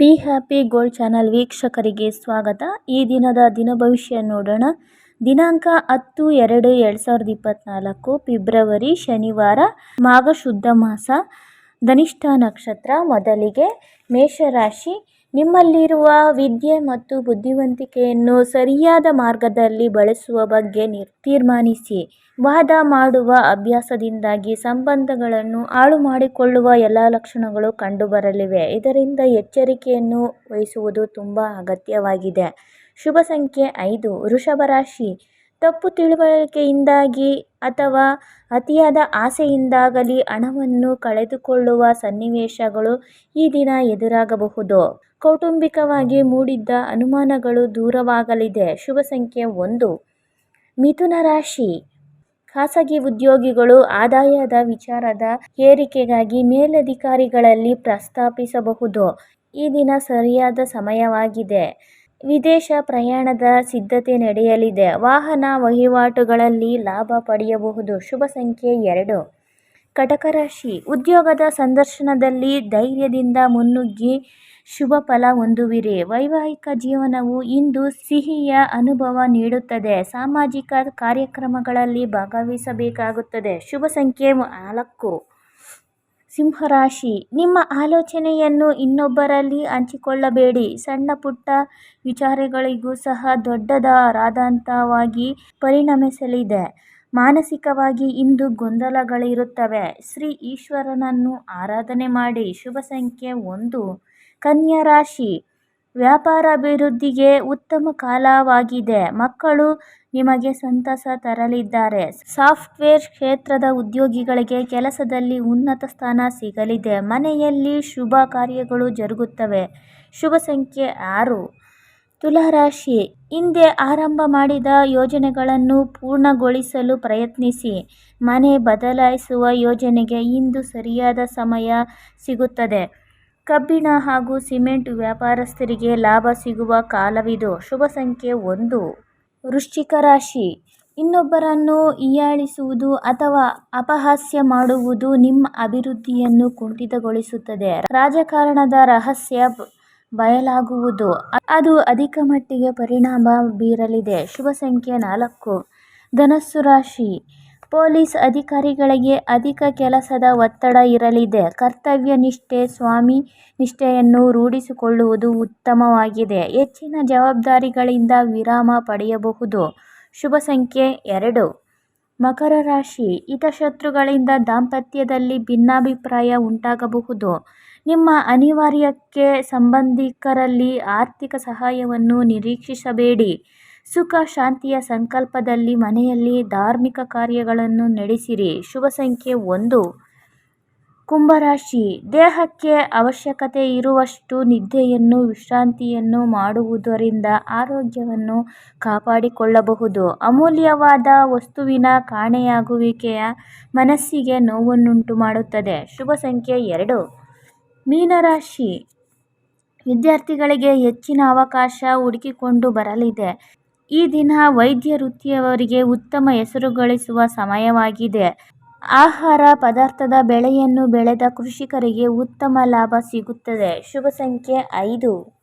Be happy gold channel ವೀಕ್ಷಕರಿಗೆ ಸ್ವಾಗತ. ಈ ದಿನದ ದಿನ ಭವಿಷ್ಯ ನೋಡೋಣ. ದಿನಾಂಕ ಹತ್ತು ಎರಡು ಎರಡು ಸಾವಿರದ ಇಪ್ಪತ್ತ್ನಾಲ್ಕು ಫೆಬ್ರವರಿ, ಶನಿವಾರ ಮಾಘ ಶುದ್ಧ ಮಾಸ, ಧನಿಷ್ಠ ನಕ್ಷತ್ರ, ಮೊದಲಿಗೆ ಮೇಷರಾಶಿ ನಿಮ್ಮಲ್ಲಿರುವ ವಿದ್ಯೆ ಮತ್ತು ಬುದ್ಧಿವಂತಿಕೆಯನ್ನು ಸರಿಯಾದ ಮಾರ್ಗದಲ್ಲಿ ಬಳಸುವ ಬಗ್ಗೆ ನಿರ್ ತೀರ್ಮಾನಿಸಿ ವಾದ ಮಾಡುವ ಅಭ್ಯಾಸದಿಂದಾಗಿ ಸಂಬಂಧಗಳನ್ನು ಹಾಳು ಮಾಡಿಕೊಳ್ಳುವ ಎಲ್ಲ ಲಕ್ಷಣಗಳು ಕಂಡುಬರಲಿವೆ. ಇದರಿಂದ ಎಚ್ಚರಿಕೆಯನ್ನು ವಹಿಸುವುದು ತುಂಬ ಅಗತ್ಯವಾಗಿದೆ. ಶುಭ ಸಂಖ್ಯೆ ಐದು, ವೃಷಭ ರಾಶಿ. ತಪ್ಪು ತಿಳುವಳಿಕೆಯಿಂದಾಗಿ ಅಥವಾ ಅತಿಯಾದ ಆಸೆಯಿಂದಾಗಲಿ ಹಣವನ್ನು ಕಳೆದುಕೊಳ್ಳುವ ಸನ್ನಿವೇಶಗಳು ಈ ದಿನ ಎದುರಾಗಬಹುದು. ಕೌಟುಂಬಿಕವಾಗಿ ಮೂಡಿದ್ದ ಅನುಮಾನಗಳು ದೂರವಾಗಲಿದೆ. ಶುಭ ಸಂಖ್ಯೆ ಒಂದು. ಮಿಥುನ ರಾಶಿ. ಖಾಸಗಿ ಉದ್ಯೋಗಿಗಳು ಆದಾಯದ ವಿಚಾರದ ಏರಿಕೆಗಾಗಿ ಮೇಲಧಿಕಾರಿಗಳಲ್ಲಿ ಪ್ರಸ್ತಾಪಿಸಬಹುದು. ಈ ದಿನ ಸರಿಯಾದ ಸಮಯವಾಗಿದೆ. ವಿದೇಶ ಪ್ರಯಾಣದ ಸಿದ್ಧತೆ ನಡೆಯಲಿದೆ. ವಾಹನ ವಹಿವಾಟುಗಳಲ್ಲಿ ಲಾಭ ಪಡೆಯಬಹುದು. ಶುಭ ಸಂಖ್ಯೆ ಎರಡು. ಕಟಕ ರಾಶಿ ಉದ್ಯೋಗದ ಸಂದರ್ಶನದಲ್ಲಿ ಧೈರ್ಯದಿಂದ ಮುನ್ನುಗ್ಗಿ ಶುಭ ಫಲ ಹೊಂದುವಿರಿ. ವೈವಾಹಿಕ ಜೀವನವು ಇಂದು ಸಿಹಿಯ ಅನುಭವ ನೀಡುತ್ತದೆ. ಸಾಮಾಜಿಕ ಕಾರ್ಯಕ್ರಮಗಳಲ್ಲಿ ಭಾಗವಹಿಸಬೇಕಾಗುತ್ತದೆ. ಶುಭ ಸಂಖ್ಯೆ ನಾಲ್ಕು. ಸಿಂಹರಾಶಿ ನಿಮ್ಮ ಆಲೋಚನೆಯನ್ನು ಇನ್ನೊಬ್ಬರಲ್ಲಿ ಹಂಚಿಕೊಳ್ಳಬೇಡಿ. ಸಣ್ಣ ಪುಟ್ಟ ವಿಚಾರಗಳಿಗೂ ಸಹ ದೊಡ್ಡದಾದಂತವಾಗಿ ಪರಿಣಮಿಸಲಿದೆ. ಮಾನಸಿಕವಾಗಿ ಇಂದು ಗೊಂದಲಗಳಿರುತ್ತವೆ. ಶ್ರೀ ಈಶ್ವರನನ್ನು ಆರಾಧನೆ ಮಾಡಿ ಶುಭ ಸಂಖ್ಯೆ ಒಂದು. ಕನ್ಯಾ ರಾಶಿ. ವ್ಯಾಪಾರ ಅಭಿವೃದ್ಧಿಗೆ ಉತ್ತಮ ಕಾಲವಾಗಿದೆ. ಮಕ್ಕಳು ನಿಮಗೆ ಸಂತಸ ತರಲಿದ್ದಾರೆ. ಸಾಫ್ಟ್ವೇರ್ ಕ್ಷೇತ್ರದ ಉದ್ಯೋಗಿಗಳಿಗೆ ಕೆಲಸದಲ್ಲಿ ಉನ್ನತ ಸ್ಥಾನ ಸಿಗಲಿದೆ. ಮನೆಯಲ್ಲಿ ಶುಭ ಕಾರ್ಯಗಳು ಜರುಗುತ್ತವೆ. ಶುಭ ಸಂಖ್ಯೆ ಆರು. ತುಲಾರಾಶಿ, ಹಿಂದೆ ಆರಂಭ ಮಾಡಿದ ಯೋಜನೆಗಳನ್ನು ಪೂರ್ಣಗೊಳಿಸಲು ಪ್ರಯತ್ನಿಸಿ. ಮನೆ ಬದಲಾಯಿಸುವ ಯೋಜನೆಗೆ ಇಂದು ಸರಿಯಾದ ಸಮಯ ಸಿಗುತ್ತದೆ. ಕಬ್ಬಿಣ ಹಾಗೂ ಸಿಮೆಂಟ್ ವ್ಯಾಪಾರಸ್ಥರಿಗೆ ಲಾಭ ಸಿಗುವ ಕಾಲವಿದು. ಶುಭ ಸಂಖ್ಯೆ ಒಂದು. ವೃಶ್ಚಿಕ ರಾಶಿ, ಇನ್ನೊಬ್ಬರನ್ನು ಹೀಯಾಳಿಸುವುದು ಅಥವಾ ಅಪಹಾಸ್ಯ ಮಾಡುವುದು ನಿಮ್ಮ ಅಭಿವೃದ್ಧಿಯನ್ನು ಕುಂಠಿತಗೊಳಿಸುತ್ತದೆ. ರಾಜಕಾರಣದ ರಹಸ್ಯ ಬಯಲಾಗುವುದು. ಅದು ಅಧಿಕ ಮಟ್ಟಿಗೆ ಪರಿಣಾಮ ಬೀರಲಿದೆ. ಶುಭ ಸಂಖ್ಯೆ ನಾಲ್ಕು. ಧನಸ್ಸು ರಾಶಿ. ಪೊಲೀಸ್ ಅಧಿಕಾರಿಗಳಿಗೆ ಅಧಿಕ ಕೆಲಸದ ಒತ್ತಡ ಇರಲಿದೆ. ಕರ್ತವ್ಯ ನಿಷ್ಠೆ, ಸ್ವಾಮಿ ನಿಷ್ಠೆಯನ್ನು ರೂಢಿಸಿಕೊಳ್ಳುವುದು ಉತ್ತಮವಾಗಿದೆ. ಹೆಚ್ಚಿನ ಜವಾಬ್ದಾರಿಗಳಿಂದ ವಿರಾಮ ಪಡೆಯಬಹುದು. ಶುಭ ಸಂಖ್ಯೆ ಎರಡು. ಮಕರ ರಾಶಿ. ಹಿತಶತ್ರುಗಳಿಂದ ದಾಂಪತ್ಯದಲ್ಲಿ ಭಿನ್ನಾಭಿಪ್ರಾಯ ಉಂಟಾಗಬಹುದು. ನಿಮ್ಮ ಅನಿವಾರ್ಯಕ್ಕೆ ಸಂಬಂಧಿಕರಲ್ಲಿ ಆರ್ಥಿಕ ಸಹಾಯವನ್ನು ನಿರೀಕ್ಷಿಸಬೇಡಿ. ಸುಖ, ಶಾಂತಿಯ ಸಂಕಲ್ಪದಲ್ಲಿ ಮನೆಯಲ್ಲಿ ಧಾರ್ಮಿಕ ಕಾರ್ಯಗಳನ್ನು ನಡೆಸಿರಿ. ಶುಭ ಸಂಖ್ಯೆ ಒಂದು. ಕುಂಭರಾಶಿ. ದೇಹಕ್ಕೆ ಅವಶ್ಯಕತೆ ಇರುವಷ್ಟು ನಿದ್ದೆಯನ್ನು, ವಿಶ್ರಾಂತಿಯನ್ನು ಮಾಡುವುದರಿಂದ ಆರೋಗ್ಯವನ್ನು ಕಾಪಾಡಿಕೊಳ್ಳಬಹುದು. ಅಮೂಲ್ಯವಾದ ವಸ್ತುವಿನ ಕಾಣೆಯಾಗುವಿಕೆಯ ಮನಸ್ಸಿಗೆ ನೋವನ್ನುಂಟು ಮಾಡುತ್ತದೆ ಶುಭ ಸಂಖ್ಯೆ ಎರಡು. ಮೀನರಾಶಿ. ವಿದ್ಯಾರ್ಥಿಗಳಿಗೆ ಹೆಚ್ಚಿನ ಅವಕಾಶ ಹುಡುಕಿಕೊಂಡು ಬರಲಿದೆ. ಈ ದಿನ ವೈದ್ಯ ವೃತ್ತಿಯವರಿಗೆ ಉತ್ತಮ ಹೆಸರು ಗಳಿಸುವ ಸಮಯವಾಗಿದೆ. ಆಹಾರ ಪದಾರ್ಥದ ಬೆಳೆಯನ್ನು ಬೆಳೆದ ಕೃಷಿಕರಿಗೆ ಉತ್ತಮ ಲಾಭ ಸಿಗುತ್ತದೆ. ಶುಭ ಸಂಖ್ಯೆ ಐದು.